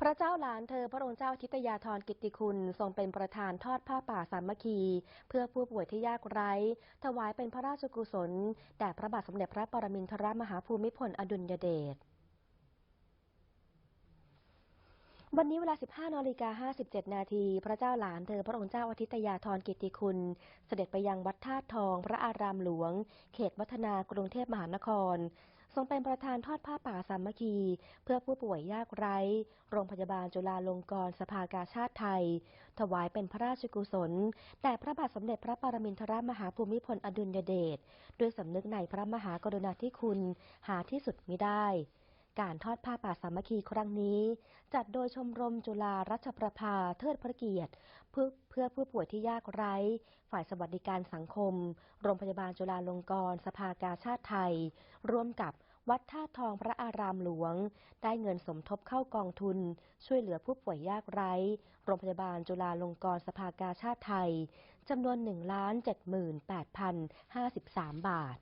พระเจ้าหลานเธอพระองค์เจ้าทิตยาธรกิติคุณทรงเป็นประธานทอดผ้าป่าสามัคคี เพื่อผู้ป่วยที่ยากไร้ ถวายเป็นพระราชกุศลแด่พระบาทสมเด็จพระปรมินทรมหาภูมิพลอดุลยเดชวันนี้เวลา 15นาฬิกา57 นาที พระเจ้าหลานเธอพระองค์เจ้าอาทิตยาธรกิตติคุณ เสด็จไปยังวัดท่าทอง พระอารามหลวง เขตวัฒนากรุงเทพมหานคร ทรงเป็นประธานทอดผ้าป่าสามัคคี เพื่อผู้ป่วยยากไร้ โรงพยาบาลจุฬาลงกรณ์สภากาชาติไทย ถวายเป็นพระราชกุศลแต่พระบาทสมเด็จพระปรมินทรมหาภูมิพลอดุลยเดชด้วยสำนึกในพระมหากรุณาธิคุณหาที่สุดมิได้ การทอดผ้าป่าสามัคคีครั้งนี้ จัดโดยชมรมจุฬารัชประภาเทิดพระเกียรติเพื่อเพื่อผู้ป่วยที่ยากไร้ ฝ่ายสวัสดิการสังคม โรงพยาบาลจุฬาลงกรณ์สภากาชาติไทย ร่วมกับวัดท่าทองพระอารามหลวง ได้เงินสมทบเข้ากองทุน ช่วยเหลือผู้ป่วยยากไร้ โรงพยาบาลจุฬาลงกรณ์สภากาชาติไทยจำนวน 1 7 8 0 5 3 บาท